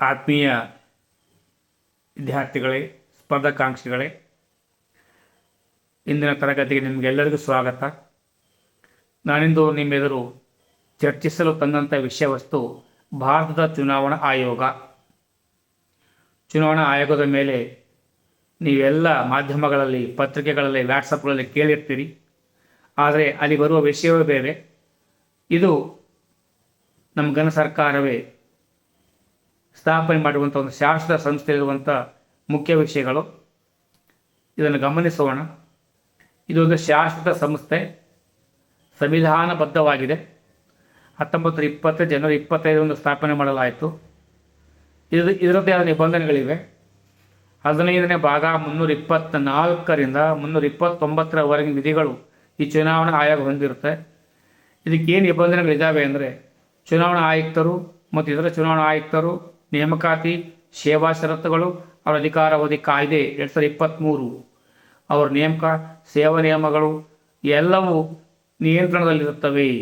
ಆತ್ಮೀಯ ವಿದ್ಯಾರ್ಥಿಗಳೇ, ಸ್ಪರ್ಧಾಕಾಂಕ್ಷಿಗಳೇ, ಇಂದಿನ ತರಗತಿಗೆ ನಿಮಗೆಲ್ಲರಿಗೂ ಸ್ವಾಗತ. ನಾನಿಂದು ನಿಮ್ಮೆದುರು ಚರ್ಚಿಸಲು ತಂದಂಥ ವಿಷಯ ವಸ್ತು ಭಾರತದ ಚುನಾವಣಾ ಆಯೋಗ. ಚುನಾವಣಾ ಆಯೋಗದ ಮೇಲೆ ನೀವೆಲ್ಲ ಮಾಧ್ಯಮಗಳಲ್ಲಿ, ಪತ್ರಿಕೆಗಳಲ್ಲಿ ವ್ಯಾಟ್ಸಪ್ಗಳಲ್ಲಿ ಕೇಳಿರ್ತೀರಿ. ಆದರೆ ಅಲ್ಲಿ ಬರುವ ವಿಷಯವೇ ಬೇರೆ. ಇದು ನಮ್ಮ ಘನ ಸರ್ಕಾರವೇ ಸ್ಥಾಪನೆ ಮಾಡುವಂಥ ಒಂದು ಶಾಶ್ವತ ಸಂಸ್ಥೆ ಇರುವಂಥ ಮುಖ್ಯ ವಿಷಯಗಳು. ಇದನ್ನು ಗಮನಿಸೋಣ. ಇದೊಂದು ಶಾಶ್ವತ ಸಂಸ್ಥೆ. ಸಂವಿಧಾನಬದ್ಧವಾಗಿದೆ. ಹತ್ತೊಂಬತ್ತು ಇಪ್ಪತ್ತು, ಜನವರಿ ಇಪ್ಪತ್ತೈದರಂದು ಸ್ಥಾಪನೆ ಮಾಡಲಾಯಿತು. ಇದು, ಇದರದ್ದೇ ಆದ ನಿಬಂಧನೆಗಳಿವೆ. ಹದಿನೈದನೇ ಭಾಗ ಮುನ್ನೂರ ಇಪ್ಪತ್ತ್ನಾಲ್ಕರಿಂದ ಮುನ್ನೂರ ಇಪ್ಪತ್ತೊಂಬತ್ತರವರೆಗಿನ ವಿಧಿಗಳು ಈ ಚುನಾವಣಾ ಆಯೋಗ ಹೊಂದಿರುತ್ತೆ. ಇದಕ್ಕೇನು ನಿಬಂಧನೆಗಳಿದ್ದಾವೆ ಅಂದರೆ, ಚುನಾವಣಾ ಆಯುಕ್ತರು ಮತ್ತು ಇತರ ಚುನಾವಣಾ ಆಯುಕ್ತರು ನೇಮಕಾತಿ, ಸೇವಾ ಷರತ್ತುಗಳು, ಅವರ ಅಧಿಕಾರಾವಧಿ ಕಾಯ್ದೆ ಎರಡು ಸಾವಿರದ ಇಪ್ಪತ್ತ್ಮೂರು ಅವರ ನೇಮಕ, ಸೇವಾ ನಿಯಮಗಳು ಎಲ್ಲವೂ ನಿಯಂತ್ರಣದಲ್ಲಿರುತ್ತವೆ.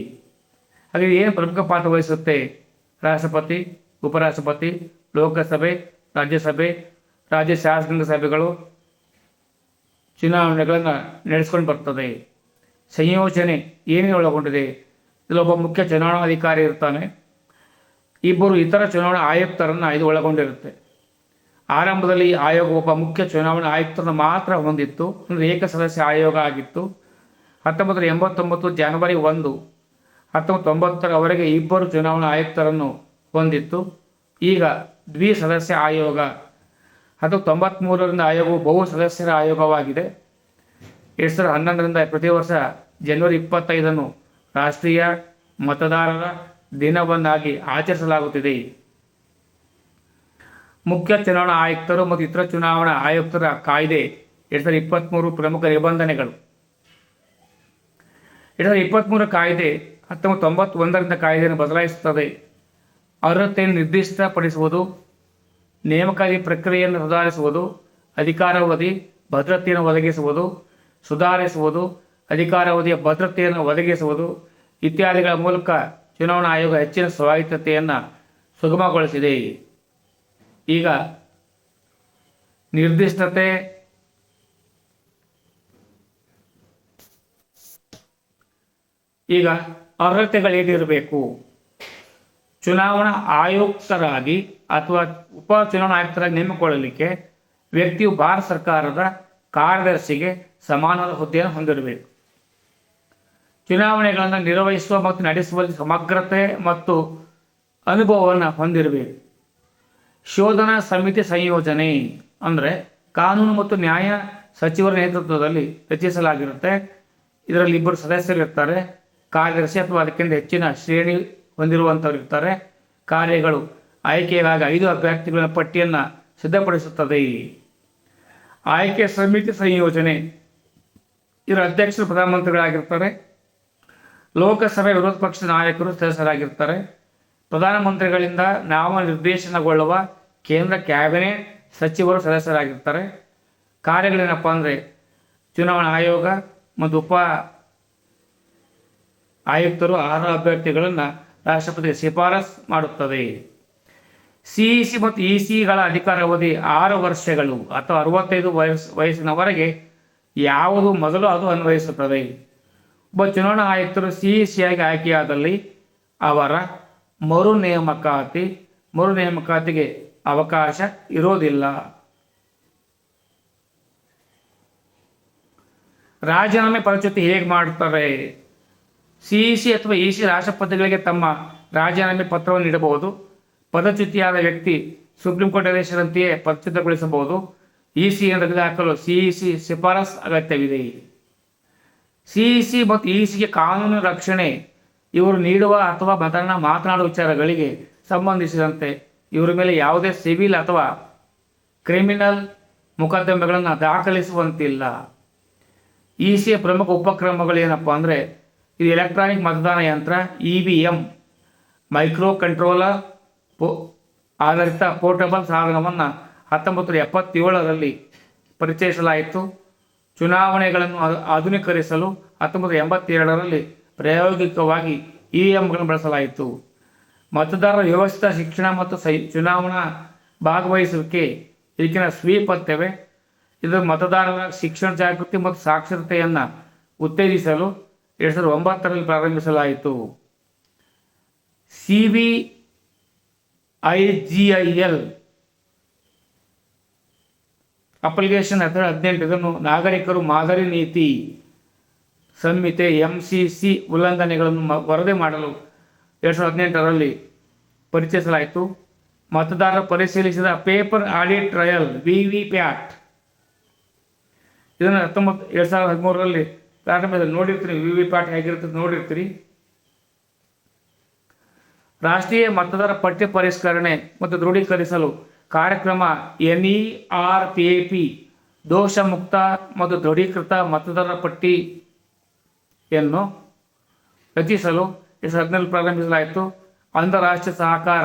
ಹಾಗೆ ಏನು ಪ್ರಮುಖ ಪಾತ್ರ ವಹಿಸುತ್ತೆ? ರಾಷ್ಟ್ರಪತಿ, ಉಪರಾಷ್ಟ್ರಪತಿ, ಲೋಕಸಭೆ, ರಾಜ್ಯಸಭೆ, ರಾಜ್ಯ ಶಾಸಕಾಂಗ ಸಭೆಗಳು ಚುನಾವಣೆಗಳನ್ನು ನಡೆಸ್ಕೊಂಡು ಬರ್ತದೆ. ಸಂಯೋಜನೆ ಏನೇನು ಒಳಗೊಂಡಿದೆ, ಇಲ್ಲೊಬ್ಬ ಮುಖ್ಯ ಚುನಾವಣಾಧಿಕಾರಿ ಇರ್ತಾನೆ. ಇಬ್ಬರು ಇತರ ಚುನಾವಣಾ ಆಯುಕ್ತರನ್ನು ಇದು ಒಳಗೊಂಡಿರುತ್ತೆ. ಆರಂಭದಲ್ಲಿ ಆಯೋಗ ಒಬ್ಬ ಮುಖ್ಯ ಚುನಾವಣಾ ಆಯುಕ್ತರನ್ನು ಮಾತ್ರ ಹೊಂದಿತ್ತು. ಅಂದರೆ ಏಕಸದಸ್ಯ ಆಯೋಗ ಆಗಿತ್ತು. ಹತ್ತೊಂಬತ್ತು ಎಂಬತ್ತೊಂಬತ್ತು ಜನವರಿ ಒಂದು ಹತ್ತೊಂಬತ್ತು ತೊಂಬತ್ತರವರೆಗೆ ಇಬ್ಬರು ಚುನಾವಣಾ ಆಯುಕ್ತರನ್ನು ಹೊಂದಿತ್ತು. ಈಗ ದ್ವಿಸದಸ್ಯ ಆಯೋಗ ಹತ್ತೊಂಬತ್ತು ತೊಂಬತ್ತ್ಮೂರರಿಂದ ಆಯೋಗವು ಬಹು ಸದಸ್ಯರ ಆಯೋಗವಾಗಿದೆ. ಎರಡು ಸಾವಿರದ ಹನ್ನೊಂದರಿಂದ ಪ್ರತಿ ವರ್ಷ ಜನವರಿ ಇಪ್ಪತ್ತೈದನ್ನು ರಾಷ್ಟ್ರೀಯ ಮತದಾರರ ದಿನವನ್ನಾಗಿ ಆಚರಿಸಲಾಗುತ್ತಿದೆ. ಮುಖ್ಯ ಚುನಾವಣಾ ಆಯುಕ್ತರು ಮತ್ತು ಇತರ ಚುನಾವಣಾ ಆಯುಕ್ತರ ಕಾಯ್ದೆ ಎರಡು ಸಾವಿರದ ಇಪ್ಪತ್ತ್ಮೂರು ಪ್ರಮುಖ ನಿಬಂಧನೆಗಳು. ಎರಡ್ ಸಾವಿರದ ಇಪ್ಪತ್ತ್ಮೂರು ಕಾಯ್ದೆ ಹತ್ತೊಂಬತ್ತು ತೊಂಬತ್ತೊಂದರಿಂದ ಕಾಯ್ದೆಯನ್ನು ಬದಲಾಯಿಸುತ್ತದೆ. ಅರ್ಹತೆಯನ್ನು ನಿರ್ದಿಷ್ಟಪಡಿಸುವುದು, ನೇಮಕಾತಿ ಪ್ರಕ್ರಿಯೆಯನ್ನು ಸುಧಾರಿಸುವುದು, ಅಧಿಕಾರಾವಧಿ, ಭದ್ರತೆಯನ್ನು ಒದಗಿಸುವುದು, ಸುಧಾರಿಸುವುದು, ಅಧಿಕಾರಾವಧಿಯ ಭದ್ರತೆಯನ್ನು ಒದಗಿಸುವುದು ಇತ್ಯಾದಿಗಳ ಮೂಲಕ ಚುನಾವಣಾ ಆಯೋಗ ಹೆಚ್ಚಿನ ಸ್ವಾಯತ್ತತೆಯನ್ನು ಸುಗಮಗೊಳಿಸಿದೆ. ಈಗ ನಿರ್ದಿಷ್ಟತೆ ಈಗ ಅರ್ಹತೆಗಳೇನಿರಬೇಕು ಚುನಾವಣಾ ಆಯುಕ್ತರಾಗಿ ಅಥವಾ ಉಪ ಚುನಾವಣಾ ಆಯುಕ್ತರಾಗಿ ನೇಮಕೊಳ್ಳಲಿಕ್ಕೆ ವ್ಯಕ್ತಿಯು ಭಾರತ ಸರ್ಕಾರದ ಕಾರ್ಯದರ್ಶಿಗೆ ಸಮಾನವಾದ ಹುದ್ದೆಯನ್ನು ಹೊಂದಿರಬೇಕು. ಚುನಾವಣೆಗಳನ್ನು ನಿರ್ವಹಿಸುವ ಮತ್ತು ನಡೆಸುವಲ್ಲಿ ಸಮಗ್ರತೆ ಮತ್ತು ಅನುಭವವನ್ನು ಹೊಂದಿರಬೇಕು. ಶೋಧನಾ ಸಮಿತಿ ಸಂಯೋಜನೆ ಅಂದರೆ ಕಾನೂನು ಮತ್ತು ನ್ಯಾಯ ಸಚಿವರ ನೇತೃತ್ವದಲ್ಲಿ ರಚಿಸಲಾಗಿರುತ್ತೆ. ಇದರಲ್ಲಿ ಇಬ್ಬರು ಸದಸ್ಯರು ಇರ್ತಾರೆ. ಕಾರ್ಯದರ್ಶಿ ಅಥವಾ ಅದಕ್ಕಿಂತ ಹೆಚ್ಚಿನ ಶ್ರೇಣಿ ಹೊಂದಿರುವಂಥವ್ರು ಇರ್ತಾರೆ. ಕಾರ್ಯಗಳು ಆಯ್ಕೆಗಾಗಿ ಐದು ಅಭ್ಯರ್ಥಿಗಳ ಪಟ್ಟಿಯನ್ನು ಸಿದ್ಧಪಡಿಸುತ್ತದೆ. ಆಯ್ಕೆ ಸಮಿತಿ ಸಂಯೋಜನೆ. ಇದರ ಅಧ್ಯಕ್ಷರು ಪ್ರಧಾನಮಂತ್ರಿಗಳಾಗಿರ್ತಾರೆ. ಲೋಕಸಭೆ ವಿರೋಧ ಪಕ್ಷದ ನಾಯಕರು ಸದಸ್ಯರಾಗಿರ್ತಾರೆ. ಪ್ರಧಾನಮಂತ್ರಿಗಳಿಂದ ನಾಮನಿರ್ದೇಶನಗೊಳ್ಳುವ ಕೇಂದ್ರ ಕ್ಯಾಬಿನೆಟ್ ಸಚಿವರು ಸದಸ್ಯರಾಗಿರ್ತಾರೆ. ಕಾರ್ಯಗಳೇನಪ್ಪ ಅಂದರೆ ಚುನಾವಣಾ ಆಯೋಗ ಮತ್ತು ಉಪ ಆಯುಕ್ತರು ಆರು ಅಭ್ಯರ್ಥಿಗಳನ್ನು ರಾಷ್ಟ್ರಪತಿ ಶಿಫಾರಸ್ ಮಾಡುತ್ತದೆ. ಸಿಇಸಿ ಮತ್ತು ಇ ಸಿಗಳ ಅಧಿಕಾರಾವಧಿ ಆರು ವರ್ಷಗಳು ಅಥವಾ ಅರವತ್ತೈದು ವಯಸ್ಸು ವಯಸ್ಸಿನವರೆಗೆ ಯಾವುದು ಮೊದಲು ಅದು ಅನ್ವಯಿಸುತ್ತದೆ. ಒಬ್ಬ ಚುನಾವಣಾ ಆಯುಕ್ತರು ಸಿಇಸಿಯಾಗಿ ಆಯ್ಕೆಯಾದಲ್ಲಿ ಅವರ ಮರು ನೇಮಕಾತಿ, ಮರು ನೇಮಕಾತಿಗೆ ಅವಕಾಶ ಇರೋದಿಲ್ಲ. ರಾಜೀನಾಮೆ ಪರಿಸ್ಥಿತಿ ಹೇಗೆ ಮಾಡ್ತಾರೆ ಸಿಇಸಿ ಅಥವಾ ಇ ಸಿ ರಾಷ್ಟ್ರಪತಿಗಳಿಗೆ ತಮ್ಮ ರಾಜೀನಾಮೆ ಪತ್ರವನ್ನು ನೀಡಬಹುದು. ಪದಚ್ಯುತಿಯಾದ ವ್ಯಕ್ತಿ ಸುಪ್ರೀಂ ಕೋರ್ಟ್ ಆದೇಶದಂತೆಯೇ ಪದಚ್ಯುತಗೊಳಿಸಬಹುದು. ಇ ಸಿಯನ್ನು ತೆಗೆದುಹಾಕಲು ಸಿಇಸಿ ಶಿಫಾರಸ್ ಅಗತ್ಯವಿದೆ. ಸಿಇಸಿ ಮತ್ತು ಇ ಸಿಗೆ ಕಾನೂನು ರಕ್ಷಣೆ ಇವರು ನೀಡುವ ಅಥವಾ ಮತದಾನ ಮಾತನಾಡುವ ವಿಚಾರಗಳಿಗೆ ಸಂಬಂಧಿಸಿದಂತೆ ಇವರ ಮೇಲೆ ಯಾವುದೇ ಸಿವಿಲ್ ಅಥವಾ ಕ್ರಿಮಿನಲ್ ಮೊಕದ್ದಮೆಗಳನ್ನು ದಾಖಲಿಸುವಂತಿಲ್ಲ. ಇ ಸಿಯ ಪ್ರಮುಖ ಉಪಕ್ರಮಗಳು ಏನಪ್ಪ ಅಂದರೆ ಇದು ಎಲೆಕ್ಟ್ರಾನಿಕ್ ಮತದಾನ ಯಂತ್ರ, E V M micro controller ಪೋ ಆಧಾರಿತ ಪೋರ್ಟಬಲ್ ಸಾಧನವನ್ನು ಹತ್ತೊಂಬತ್ತು ನೂರ ಎಪ್ಪತ್ತೇಳರಲ್ಲಿ ಪರಿಚಯಿಸಲಾಯಿತು. ಚುನಾವಣೆಗಳನ್ನು ಆಧುನೀಕರಿಸಲು ಹತ್ತೊಂಬತ್ತು ಎಂಬತ್ತೇಳರಲ್ಲಿ ಪ್ರಾಯೋಗಿಕವಾಗಿ ಇ ಎಂಗಳನ್ನು ಬಳಸಲಾಯಿತು. ಮತದಾರರ ವ್ಯವಸ್ಥಿತ ಶಿಕ್ಷಣ ಮತ್ತು ಸೈ ಚುನಾವಣಾ ಭಾಗವಹಿಸುವಿಕೆ ಇದಕ್ಕಿನ ಸ್ವೀಪ್ ಅಂತೇವೆ ಇದು ಮತದಾರರ ಶಿಕ್ಷಣ ಜಾಗೃತಿ ಮತ್ತು ಸಾಕ್ಷರತೆಯನ್ನು ಉತ್ತೇಜಿಸಲು ಎರಡು ಸಾವಿರದ ಒಂಬತ್ತರಲ್ಲಿ ಪ್ರಾರಂಭಿಸಲಾಯಿತು. C V I G I L application ಹತ್ತಿರ ಹದಿನೆಂಟು. ಇದನ್ನು ನಾಗರಿಕರು ಮಾದರಿ ನೀತಿ ಸಂಹಿತೆ ಎಂ ಸಿ ಸಿ ಉಲ್ಲಂಘನೆಗಳನ್ನು ವರದಿ ಮಾಡಲು ಎರಡು ಸಾವಿರದ ಹದಿನೆಂಟರಲ್ಲಿ ಪರಿಚಯಿಸಲಾಯಿತು. ಮತದಾರರು ಪರಿಶೀಲಿಸಿದ paper audit trail V V PAT ಇದನ್ನು ಹತ್ತೊಂಬತ್ತು, ಎರಡು ಸಾವಿರದ ಹದಿಮೂರರಲ್ಲಿ ಪ್ರಾರಂಭದಲ್ಲಿ ನೋಡಿರ್ತೀರಿ ವಿ ವಿ ಪ್ಯಾಟ್ ಹೇಗಿರ್ತದೆ ನೋಡಿರ್ತೀರಿ. ರಾಷ್ಟ್ರೀಯ ಮತದಾರ ಪಠ್ಯ ಪರಿಷ್ಕರಣೆ ಮತ್ತು ದೃಢೀಕರಿಸಲು ಕಾರ್ಯಕ್ರಮ N E R P A P ದೋಷ ಮುಕ್ತ ಮತ್ತು ದೃಢೀಕೃತ ಮತದಾರರ ಪಟ್ಟಿಯನ್ನು ರಚಿಸಲು ಎರಡು ಸಾವಿರದ ಪ್ರಾರಂಭಿಸಲಾಯಿತು. ಅಂತಾರಾಷ್ಟ್ರೀಯ ಸಹಕಾರ,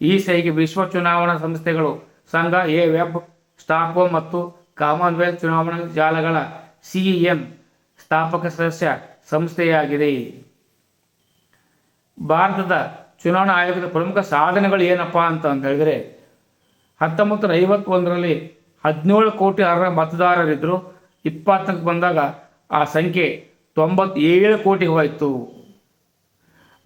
ಈ ಸೈಗೆ ವಿಶ್ವ ಚುನಾವಣಾ ಸಂಸ್ಥೆಗಳು, ಸಂಘ, ಎ ವೆಬ್ ಸ್ಟಾಕ್ಹೋಮ್ ಮತ್ತು ಕಾಮನ್ವೆಲ್ತ್ ಚುನಾವಣಾ ಜಾಲಗಳ ಸಿಇಎಂ ಸ್ಥಾಪಕ ಸದಸ್ಯ ಸಂಸ್ಥೆಯಾಗಿದೆ. ಭಾರತದ ಚುನಾವಣಾ ಆಯೋಗದ ಪ್ರಮುಖ ಸಾಧನೆಗಳು ಏನಪ್ಪಾ ಅಂತ ಅಂತ ಹೇಳಿದ್ರೆ ಹತ್ತೊಂಬತ್ತು ನೂರ ಐವತ್ತೊಂದರಲ್ಲಿ ಹದಿನೇಳು ಕೋಟಿ ಅರ್ಹ ಮತದಾರರಿದ್ದರು ಇಪ್ಪತ್ತಕ್ಕೆ ಬಂದಾಗ ಆ ಸಂಖ್ಯೆ ತೊಂಬತ್ತೇಳು ಕೋಟಿ ಹೋಯಿತು.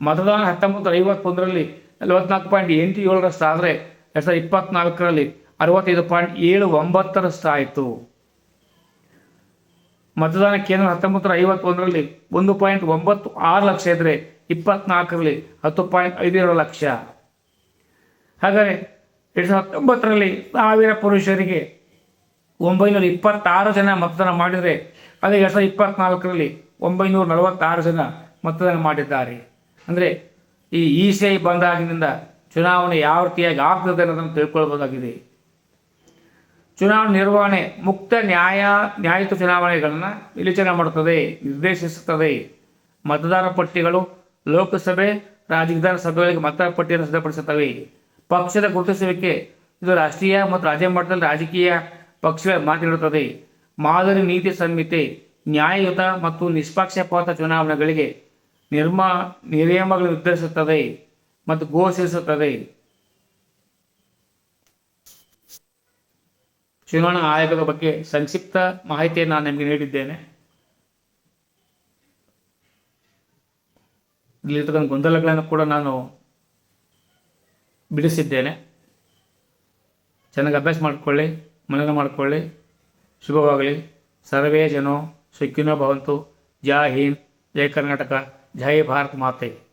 ಮತದಾನ ಹತ್ತೊಂಬತ್ತು ನೂರ ಐವತ್ತೊಂದರಲ್ಲಿ ನಲವತ್ನಾಲ್ಕು ಪಾಯಿಂಟ್ ಎಂಟು ಏಳರಷ್ಟು ಆದರೆ ಎರಡು ಸಾವಿರದ ಇಪ್ಪತ್ತ್ನಾಲ್ಕರಲ್ಲಿ ಅರವತ್ತೈದು ಪಾಯಿಂಟ್ ಏಳು ಒಂಬತ್ತರಷ್ಟು ಆಯಿತು. ಮತದಾನ ಕೇಂದ್ರ ಹತ್ತೊಂಬತ್ತು ನೂರ ಐವತ್ತೊಂದರಲ್ಲಿ ಒಂದು ಪಾಯಿಂಟ್ ಒಂಬತ್ತು ಆರು ಲಕ್ಷ ಇದ್ದರೆ ಇಪ್ಪತ್ನಾಲ್ಕರಲ್ಲಿ ಹತ್ತು ಪಾಯಿಂಟ್ ಐದು ಏಳು ಲಕ್ಷ. ಹಾಗಾದರೆ ಎರಡು ಸಾವಿರದ ಹತ್ತೊಂಬತ್ತರಲ್ಲಿ ಸಾವಿರ ಪುರುಷರಿಗೆ ಒಂಬೈನೂರ ಇಪ್ಪತ್ತಾರು ಜನ ಮತದಾನ ಮಾಡಿದರೆ, ಅದೇ ಎರಡು ಸಾವಿರದ ಇಪ್ಪತ್ತ್ನಾಲ್ಕರಲ್ಲಿ ಒಂಬೈನೂರ ನಲವತ್ತಾರು ಜನ ಮತದಾನ ಮಾಡಿದ್ದಾರೆ. ಅಂದರೆ ಈ ಇ ಸಿ ಐ ಬಂದಾಗಿನಿಂದ ಚುನಾವಣೆ ಯಾವ ರೀತಿಯಾಗಿ ಆಗ್ತದೆ ಅನ್ನೋದನ್ನು ತಿಳ್ಕೊಳ್ಬೋದಾಗಿದೆ. ಚುನಾವಣೆ ನಿರ್ವಹಣೆ ಮುಕ್ತ ನ್ಯಾಯ, ನ್ಯಾಯಯುತ ಚುನಾವಣೆಗಳನ್ನು ವಿಲೇಚನೆ ಮಾಡುತ್ತದೆ, ನಿರ್ದೇಶಿಸುತ್ತದೆ. ಮತದಾರ ಪಟ್ಟಿಗಳು ಲೋಕಸಭೆ, ರಾಜ್ಯ ವಿಧಾನಸಭೆಗಳಿಗೆ ಮತದಾರ ಪಟ್ಟಿಯನ್ನು ಸಿದ್ಧಪಡಿಸುತ್ತವೆ. ಪಕ್ಷದ ಗುರುತಿಸುವಿಕೆ. ಇದು ರಾಷ್ಟ್ರೀಯ ಮತ್ತು ರಾಜ್ಯ ಮಟ್ಟದಲ್ಲಿ ರಾಜಕೀಯ ಪಕ್ಷಗಳ ಮಾತಿರುತ್ತದೆ ಮಾದರಿ ನೀತಿ ಸಂಹಿತೆ, ನ್ಯಾಯಯುತ ಮತ್ತು ನಿಷ್ಪಕ್ಷಪಾತ ಚುನಾವಣೆಗಳಿಗೆ ನಿರ್ಮಾ ನಿಯಮಗಳು ನಿರ್ಧರಿಸುತ್ತದೆ ಮತ್ತು ಘೋಷಿಸುತ್ತದೆ. ಚುನಾವಣಾ ಆಯೋಗದ ಬಗ್ಗೆ ಸಂಕ್ಷಿಪ್ತ ಮಾಹಿತಿಯನ್ನು ನಾನು ನಿಮಗೆ ನೀಡಿದ್ದೇನೆ. ಇಲ್ಲಿರ್ತಕ್ಕಂಥ ಗೊಂದಲಗಳನ್ನು ಕೂಡ ನಾನು ಬಿಡಿಸಿದ್ದೇನೆ. ಚೆನ್ನಾಗಿ ಅಭ್ಯಾಸ ಮಾಡಿಕೊಳ್ಳಿ, ಮನನ ಮಾಡಿಕೊಳ್ಳಿ. ಶುಭವಾಗಲಿ. ಸರ್ವೇ ಜನೋ ಸುಖಿನೋ ಭವಂತು. ಜೈ ಹಿಂದ್, ಜೈ ಕರ್ನಾಟಕ, ಜೈ ಭಾರತ್ ಮಾತೆ.